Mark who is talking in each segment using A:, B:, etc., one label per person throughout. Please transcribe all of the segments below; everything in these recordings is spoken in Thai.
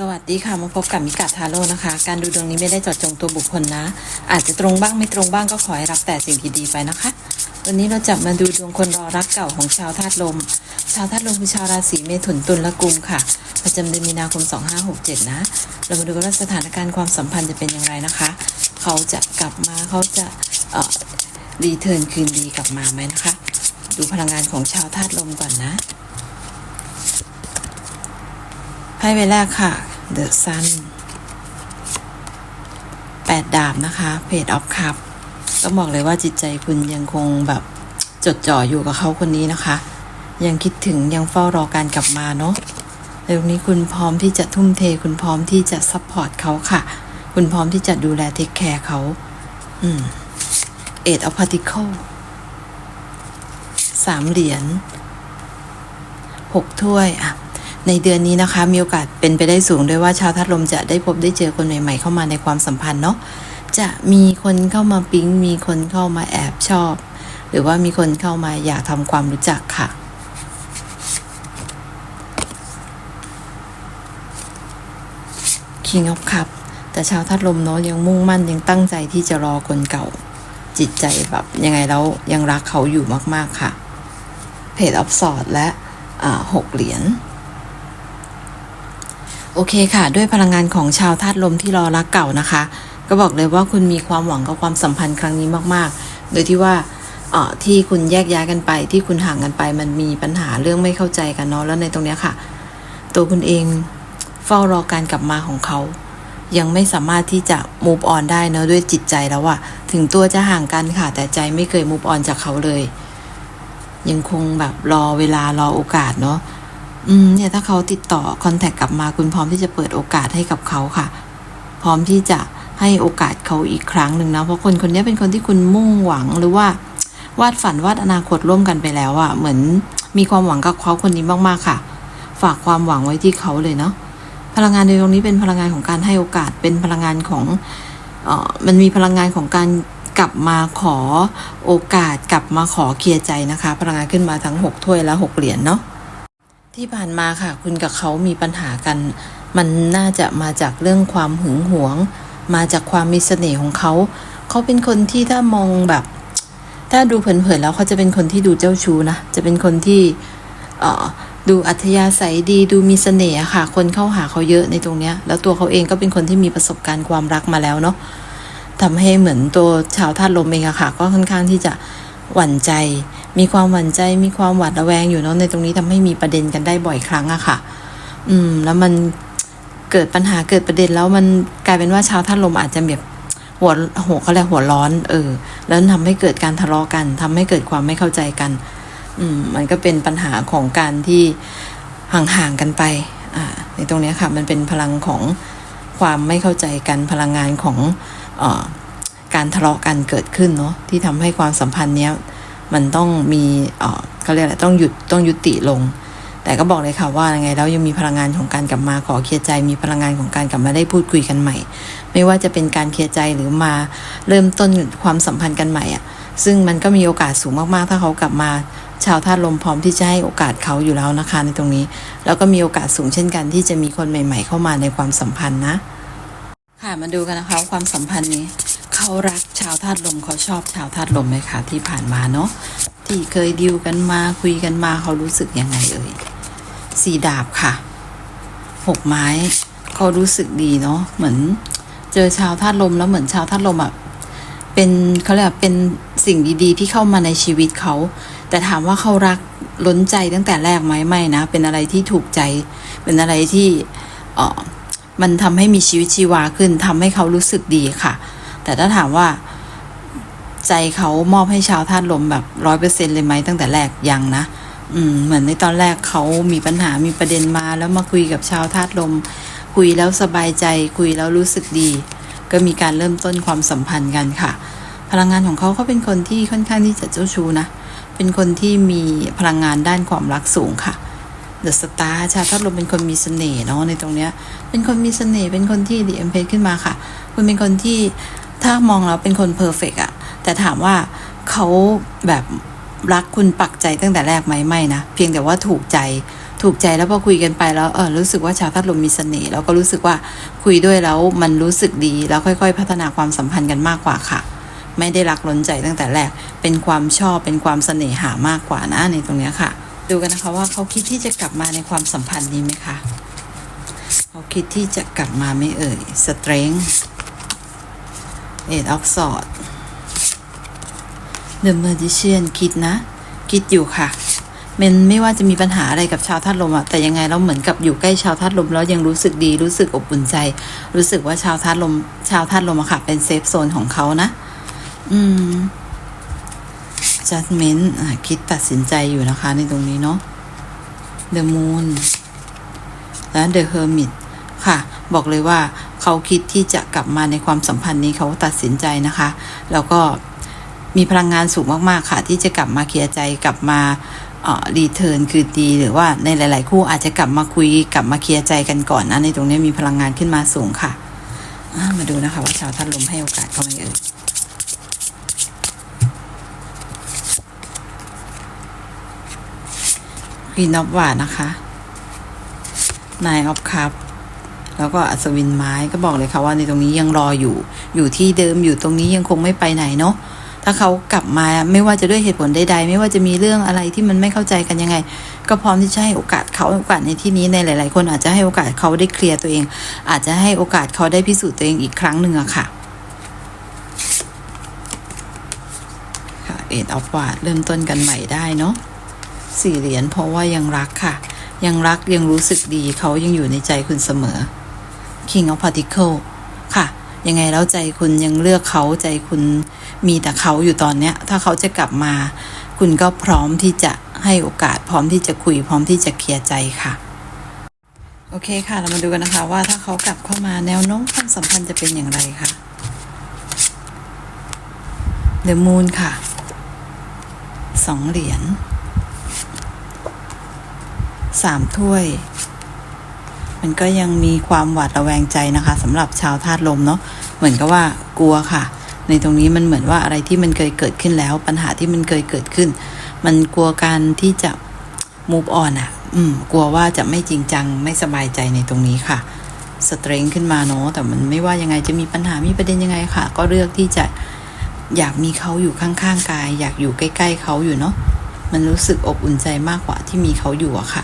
A: สวัสดีค่ะ มาพบกับมิกาทาโร่นะคะ การดูดวงนี้ไม่ได้จาะจงตัวบุคคลนะ อาจจะตรงบ้างไม่ตรงบ้างก็ขอให้รับแต่สิ่งที่ดีไปนะคะ วันนี้เราจะมาดูดวงคนรอรักเก่าของชาวธาตุลม ชาวธาตุลมคือชาวราศีเมถุนตุลและกุมค่ะ ประจำเดือนมีนาคม 2567 นะ เรามาดูว่าสถานการณ์ความสัมพันธ์จะเป็นอย่างไรนะคะ เขาจะกลับมาเขาจะรีเทิร์นคืนดีกลับมาไหมนะคะ ดูพลังงานของชาวธาตุลมก่อนนะ ไพ่ใบแรกค่ะ The Sun แปดดาบนะคะ Page of Cup ต้องบอกเลยว่าจิตใจคุณยังคงแบบจดจ่ออยู่กับเขาคนนี้นะคะ ยังคิดถึงยังเฝ้ารอการกลับมาเนาะในตรงนี้คุณพร้อมที่จะทุ่มเท คุณพร้อมที่จะซัพพอร์ตเขาค่ะ คุณพร้อมที่จะดูแลเทคแคร์เขาอืม Eight of Pentacles สามเหรียญหกถ้วยอะ ในเดือนนี้นะคะ มีโอกาสเป็นไปได้สูงด้วยว่าชาวธาตุลมจะได้พบได้เจอคนใหม่ๆ เข้ามาในความสัมพันธ์เนาะจะมีคนเข้ามาปิ๊ง มีคนเข้ามาแอบชอบ หรือว่ามีคนเข้ามาอยากทำความรู้จักค่ะ King of Cup แต่ชาวธาตุลมเนาะยังมุ่งมั่นยังตั้งใจที่จะรอคนเก่า จิตใจแบบยังไงแล้วยังรักเขาอยู่มากๆค่ะ Page of Swords และหกเหรียญ โอเคค่ะ ด้วยพลังงานของชาวธาตุลมที่รอรักเก่านะคะ ก็บอกเลยว่าคุณมีความหวังกับความสัมพันธ์ครั้งนี้มาก ๆ โดยที่ว่าเอ่อที่คุณแยกย้ายกันไป ที่คุณห่างกันไป มันมีปัญหาเรื่องไม่เข้าใจกันเนาะแล้วในตรงเนี้ยค่ะ ตัวคุณเองเฝ้ารอการกลับมาของเขา ยังไม่สามารถที่จะ move on ได้เนอะด้วยจิตใจแล้วอะถึงตัวจะห่างกันค่ะ แต่ใจไม่เคย move on จากเขาเลย ยังคงแบบรอเวลารอโอกาสเนาะ อืมเนี่ยถ้าเขาติดต่อคอนแทคกลับมาคุณพร้อมที่จะเปิดโอกาสให้กับเขาค่ะ พร้อมที่จะให้โอกาสเขาอีกครั้งหนึ่งนะเพราะคนคนนี้เป็นคนที่คุณมุ่งหวังหรือว่าวาดฝันวาดอนาคตร่วมกันไปแล้วอะ่ะเหมือนมีความหวังกับเขาคนนี้มากๆค่ะ ฝากความหวังไว้ที่เขาเลยเนาะพลังงานในตรงนี้เป็นพลังงานของการให้โอกาสเป็นพลังงานของเออมันมีพลังงานของการกลับมาขอโอกาสกลับมาขอเคลียร์ใจนะคะ พลังงานขึ้นมาทั้งหกถ้วยและหกเหรียญเนาะ ที่ผ่านมาค่ะ คุณกับเขามีปัญหากัน มันน่าจะมาจากเรื่องความหึงหวง มาจากความมีเสน่ห์ของเขา เขาเป็นคนที่ถ้ามองแบบ ถ้าดูเผินๆแล้วเขาจะเป็นคนที่ดูเจ้าชู้นะ จะเป็นคนที่เอ่อดูอัธยาศัยดีดูมีเสน่ห์ค่ะ คนเข้าหาเขาเยอะในตรงเนี้ย แล้วตัวเขาเองก็เป็นคนที่มีประสบการณ์ความรักมาแล้วเนาะทำให้เหมือนตัวชาวธาตุลมเองอะค่ะ ก็ค่อนข้างที่จะหวั่นใจ มีความหวั่นใจมีความหวาดระแวงอยู่เนาะในตรงนี้ทำให้มีประเด็นกันได้บ่อยครั้งอะค่ะ อืม แล้วมันเกิดปัญหาเกิดประเด็นแล้วมันกลายเป็นว่าชาวธาตุลมอาจจะแบบหัวหัวเขาเรียกหัวร้อน เออ แล้วทำให้เกิดการทะเลาะกันทำให้เกิดความไม่เข้าใจกัน อืม มันก็เป็นปัญหาของการที่ห่างๆกันไป อ่า ในตรงนี้ค่ะ มันเป็นพลังของความไม่เข้าใจกันพลังงานของออการทะเลาะกันเกิดขึ้นเนาะที่ทำให้ความสัมพันธ์เนี้ย มันต้องมีเขาเรียกอะไรต้องหยุดต้องยุติลง แต่ก็บอกเลยค่ะว่ายังไงแล้วยังมีพลังงานของการกลับมาขอเคลียร์ใจ มีพลังงานของการกลับมาได้พูดคุยกันใหม่ ไม่ว่าจะเป็นการเคลียร์ใจหรือมาเริ่มต้นความสัมพันธ์กันใหม่อะซึ่งมันก็มีโอกาสสูงมากๆ ถ้าเขากลับมาชาวธาตุลมพร้อมที่จะให้โอกาสเขาอยู่แล้วนะคะในตรงนี้ แล้วก็มีโอกาสสูงเช่นกันที่จะมีคนใหม่ ๆ เข้ามาในความสัมพันธ์นะ ค่ะมาดูกันนะคะความสัมพันธ์นี้ เขารักชาวธาตุลมเขาชอบชาวธาตุลมไหมคะที่ผ่านมาเนาะที่เคยดิวกันมาคุยกันมาเขารู้สึกยังไงเอ่ยสีดาบค่ะหกไม้เขารู้สึกดีเนาะเหมือนเจอชาวธาตุลมแล้วเหมือนชาวธาตุลมอะเป็นเขาเรียกว่าเป็นสิ่งดีๆ ที่เข้ามาในชีวิตเขา แต่ถามว่าเขารักล้นใจตั้งแต่แรกไหมไม่นะ เป็นอะไรที่ถูกใจ เป็นอะไรที่เออมันทำให้มีชีวิตชีวาขึ้นทำให้เขารู้สึกดีค่ะ แต่ถ้าถามว่าใจเขามอบให้ชาวธาตุลมแบบร้อยเปอร์เซ็นเลยไหมตั้งแต่แรกยังนะอืมเหมือนในตอนแรกเขามีปัญหามีประเด็นมาแล้วมาคุยกับชาวธาตุลม คุยแล้วสบายใจคุยแล้วรู้สึกดี ก็มีการเริ่มต้นความสัมพันธ์กันค่ะ พลังงานของเขาเขาเป็นคนที่ค่อนข้างที่จะเจ้าชู้นะเป็นคนที่มีพลังงานด้านความรักสูงค่ะเดอะสตาร์ชาวธาตุลมเป็นคนมีเสน่ห์เนาะในตรงเนี้ย เป็นคนมีเสน่ห์เป็นคนที่ดีเอ็มเพขึ้นมาค่ะ คุณเป็นคนที่ ถ้ามองแล้วเป็นคนเพอร์เฟกอะแต่ถามว่าเขาแบบรักคุณปักใจตั้งแต่แรกไหมไม่นะ เพียงแต่ว่าถูกใจถูกใจแล้วพอคุยกันไปแล้วเออรู้สึกว่าชาวธาตุลมมีเสน่ห์แล้วก็รู้สึกว่าคุยด้วยแล้วมันรู้สึกดีแล้วค่อย ๆ พัฒนาความสัมพันธ์กันมากกว่าค่ะ ไม่ได้รักล้นใจตั้งแต่แรก เป็นความชอบเป็นความเสน่หามากกว่านะในตรงเนี้ยค่ะ ดูกันนะคะว่าเขาคิดที่จะกลับมาในความสัมพันธ์นี้ไหมคะเขาคิดที่จะกลับมาไหม่เอ่ย strength eight of swords the magician คิดนะ คิดอยู่ค่ะมันไม่ว่าจะมีปัญหาอะไรกับชาวธาตุลมอะแต่ยังไงเราเหมือนกับอยู่ใกล้ชาวธาตุลมแล้วยังรู้สึกดีรู้สึกอบอุ่นใจ รู้สึกว่าชาวธาตุลม ชาวธาตุลมอะค่ะ เป็นเซฟโซนของเขานะ อืม judgment อะคิดตัดสินใจอยู่นะคะ ในตรงนี้เนาะ the moon และ the hermit ค่ะ บอกเลยว่า เขาคิดที่จะกลับมาในความสัมพันธ์นี้เขาตัดสินใจนะคะ แล้วก็มีพลังงานสูงมากๆค่ะ ที่จะกลับมาเคลียร์ใจกลับมาเอ่อรีเทิร์นคือดี หรือว่าในหลาย ๆ คู่อาจจะกลับมาคุยกลับมาเคลียร์ใจกันก่อนนะในตรงนี้มีพลังงานขึ้นมาสูงค่ะ มาดูนะคะว่าชาวธาตุลมให้โอกาสเขาไหมเอ่ยควีนอฟวานะคะนายออฟคัพ แล้วก็อัศวินไม้ก็บอกเลยค่ะว่าในตรงนี้ยังรออยู่ อยู่ที่เดิมอยู่ตรงนี้ยังคงไม่ไปไหนเนาะถ้าเขากลับมาไม่ว่าจะด้วยเหตุผลใดๆ ไม่ว่าจะมีเรื่องอะไรที่มันไม่เข้าใจกันยังไง ก็พร้อมที่จะให้โอกาสเขาโอกาสในที่นี้ในหลาย ๆ คนอาจจะให้โอกาสเขาได้เคลียร์ตัวเอง อาจจะให้โอกาสเขาได้พิสูจน์ตัวเองอีกครั้งหนึ่งอะค่ะค่ะเอ็ดออฟวาดเริ่มต้นกันใหม่ได้เนาะสี่เหรียญเพราะว่ายังรักค่ะ ยังรักยังรู้สึกดีเขายังอยู่ในใจคุณเสมอ King of Particle ค่ะ ยังไงแล้วใจคุณยังเลือกเขาใจคุณมีแต่เขาอยู่ตอนเนี้ย ถ้าเขาจะกลับมา คุณก็พร้อมที่จะให้โอกาส พร้อมที่จะคุย พร้อมที่จะเคลียร์ใจค่ะ โอเคค่ะ เรามาดูกันนะคะ ว่าถ้าเขากลับเข้ามาแนวโน้มความสัมพันธ์จะเป็นอย่างไรคะ The Moon ค่ะสองเหรียญสามถ้วย มันก็ยังมีความหวาดระแวงใจนะคะสำหรับชาวธาตุลมเนาะเหมือนกับว่ากลัวค่ะ ในตรงนี้มันเหมือนว่าอะไรที่มันเคยเกิดขึ้นแล้ว ปัญหาที่มันเคยเกิดขึ้น มันกลัวการที่จะ move on อะ อืม กลัวว่าจะไม่จริงจังไม่สบายใจในตรงนี้ค่ะสเตรงขึ้นมาเนาะแต่มันไม่ว่ายังไงจะมีปัญหามีประเด็นยังไงค่ะ ก็เลือกที่จะอยากมีเขาอยู่ข้างๆกาย อยากอยู่ใกล้ ๆเขาอยู่เนาะมันรู้สึกอบอุ่นใจมากกว่าที่มีเขาอยู่อะค่ะ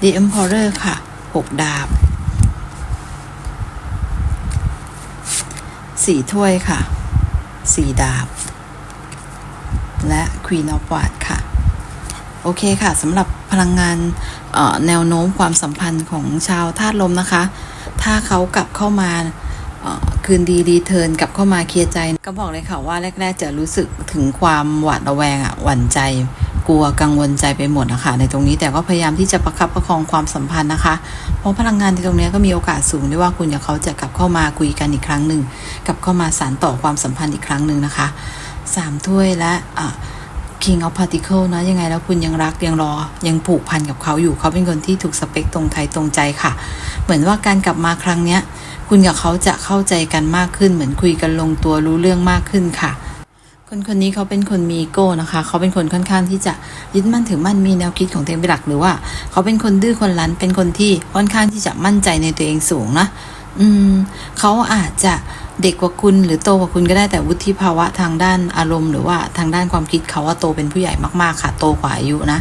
A: The Emperor ค่ะ หกดาบสี่ถ้วยค่ะสี่ดาบ และ Queen of w a d ค่ะ โอเคค่ะสำหรับพลังงานแนวโน้มความสัมพันธ์ของชาวธาตุลมนะคะ ถ้าเขากลับเข้ามาคืนดีรีเทิร์นกลับเข้ามาเคลียร์ใจ ก็บอกเลยค่ะว่าแรก ๆ จะรู้สึกถึงความหวาดระแวงอะหวั่นใจ กลัวกังวลใจไปหมดนะคะในตรงนี้แต่ก็พยายามที่จะประคับประคองความสัมพันธ์นะคะ เพราะพลังงานในตรงนี้ก็มีโอกาสสูงด้วยว่าคุณกับเขาจะกลับเข้ามาคุยกันอีกครั้งหนึ่งกลับเข้ามาสานต่อความสัมพันธ์อีกครั้งหนึ่งนะคะสามถ้วยและอะ King of Particle นะยังไงแล้วคุณยังรักยังรอ ยังผูกพันกับเขาอยู่เขาเป็นคนที่ถูกสเปคตรงไทยตรงใจค่ะ เหมือนว่าการกลับมาครั้งเนี้ย คุณกับเขาจะเข้าใจกันมากขึ้น เหมือนคุยกันลงตัวรู้เรื่องมากขึ้นค่ะ คนคนนี้เขาเป็นคนมีโก้นะคะ เขาเป็นคนค่อนข้างที่จะยึดมั่นถือมั่นมีแนวคิดของตัวเองเป็นหลักหรือว่า เขาเป็นคนดื้อคนรั้นเป็นคนที่ค่อนข้างที่จะมั่นใจในตัวเองสูงนะอืมเขาอาจจะเด็กกว่าคุณหรือโตกว่าคุณก็ได้แต่วุฒิภาวะทางด้านอารมณ์ หรือว่าทางด้านความคิดเขาว่าโตเป็นผู้ใหญ่มากๆค่ะโตกว่าอายุนะ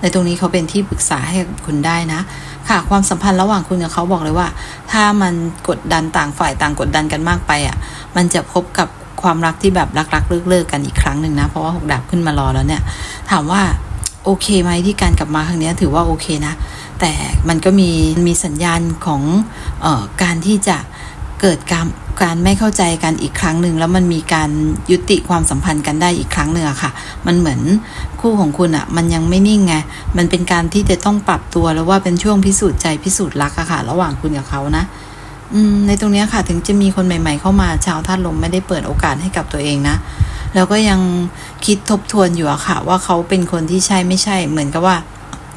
A: ในตรงนี้เขาเป็นที่ปรึกษาให้คุณได้นะ ค่ะ ความสัมพันธ์ระหว่างคุณกับเขาบอกเลยว่า ถ้ามันกดดันต่างฝ่ายต่างกดดันกันมากไปอะ มันจะพบกับ ความรักที่แบบรักๆเลิกๆกันอีกครั้งหนึ่งนะ เพราะว่าหกดาบขึ้นมารอแล้วเนี่ย ถามว่าโอเคไหมที่การกลับมาครั้งนี้ถือว่าโอเคนะ แต่มันก็มีมีสัญญาณของเอ่อการที่จะเกิดการการไม่เข้าใจกันอีกครั้งหนึ่งแล้วมันมีการยุติความสัมพันธ์กันได้อีกครั้งหนึ่งอะค่ะ มันเหมือนคู่ของคุณอะมันยังไม่นิ่งไงมันเป็นการที่จะต้องปรับตัวแล้วว่าเป็นช่วงพิสูจน์ใจพิสูจน์รักอะค่ะ ระหว่างคุณกับเขานะ ในตรงนี้ค่ะถึงจะมีคนใหม่ ๆ เข้ามาชาวธาตุลมไม่ได้เปิดโอกาสให้กับตัวเองนะ แล้วก็ยังคิดทบทวนอยู่อะค่ะ ว่าเขาเป็นคนที่ใช่ไม่ใช่ เหมือนกับว่า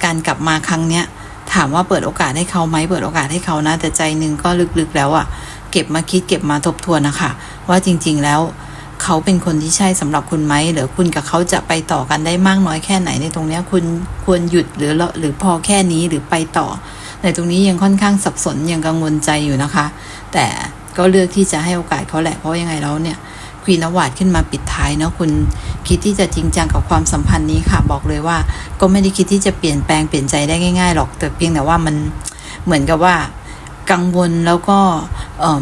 A: การกลับมาครั้งเนี้ยถามว่าเปิดโอกาสให้เขาไหมเปิดโอกาสให้เขานะ แต่ใจหนึ่งก็ลึกๆแล้วอะเก็บมาคิดเก็บมาทบทวนนะคะว่าจริง ๆ แล้วเขาเป็นคนที่ใช่สำหรับคุณไหมหรือคุณกับเขาจะไปต่อกันได้มากน้อยแค่ไหนในตรงเนี้ยคุณควรหยุดหรือหรือพอแค่นี้หรือไปต่อ ในตรงนี้ยังค่อนข้างสับสนยังกังวลใจอยู่นะคะ แต่ก็เลือกที่จะให้โอกาสเขาแหละเพราะยังไงแล้วเนี่ยควีนอวาดขึ้นมาปิดท้ายเนาะคุณคิดที่จะจริงจังกับความสัมพันธ์นี้ค่ะ บอกเลยว่า ก็ไม่ได้คิดที่จะเปลี่ยนแปลงเปลี่ยนใจได้ง่ายๆหรอกแต่เพียงแต่ว่ามันเหมือนกับว่ากังวลแล้วก็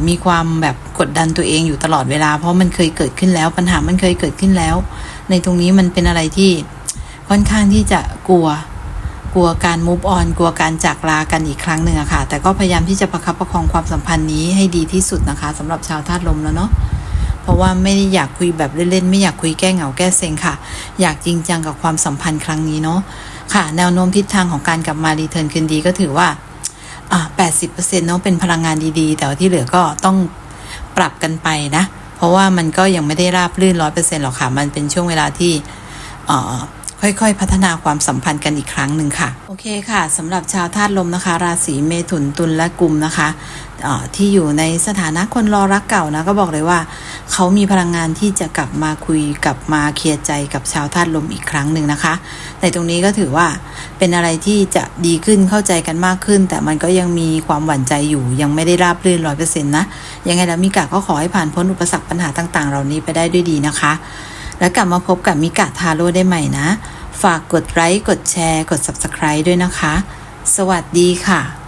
A: มีความแบบกดดันตัวเองอยู่ตลอดเวลา เพราะมันเคยเกิดขึ้นแล้วปัญหามันเคยเกิดขึ้นแล้ว ในตรงนี้มันเป็นอะไรที่ค่อนข้างที่จะกลัว กลัวการ move on กลัวการจากลากันอีกครั้งหนึ่งอะค่ะ แต่ก็พยายามที่จะประคับประคองความสัมพันธ์นี้ให้ดีที่สุดนะคะสำหรับชาวธาตุลมแล้วเนาะเพราะว่าไม่ได้อยากคุยแบบเล่นๆไม่อยากคุยแก้เหงาแก้เซ็งค่ะ อยากจริงจังกับความสัมพันธ์ครั้งนี้เนาะค่ะ แนวโน้มทิศทางของการกลับมารีเทิร์นคืนดีก็ถือว่าอ่า80%เนาะเป็นพลังงานดีๆ แต่ที่เหลือก็ต้องปรับกันไปนะ เพราะว่ามันก็ยังไม่ได้ราบรื่นร้อยเปอร์เซ็นต์หรอกค่ะ มันเป็นช่วงเวลาที่อ่อ ค่อยๆ พัฒนาความสัมพันธ์กันอีกครั้งหนึ่งค่ะ โอเคค่ะสำหรับชาวธาตุลมนะคะ ราศีเมถุนตุลและกุมนะคะที่อยู่ในสถานะคนรอรักเก่านะก็บอกเลยว่า เขามีพลังงานที่จะกลับมาคุยกลับมาเคลียร์ใจกับชาวธาตุลมอีกครั้งหนึ่งนะคะในตรงนี้ก็ถือว่าเป็นอะไรที่จะดีขึ้นเข้าใจกันมากขึ้น แต่มันก็ยังมีความหวั่นใจอยู่ ยังไม่ได้ราบรื่นร้อยเปอร์เซ็นต์นะยังไงแล้วมิกะก็ขอให้ผ่านพ้นอุปสรรคปัญหาต่าง ๆ เหล่านี้ไปได้ด้วยดีนะคะ แล้วกลับมาพบกับมิกะทาโร่ได้ใหม่นะ ฝากกดไลค์กดแชร์ กด Subscribe ด้วยนะคะ สวัสดีค่ะ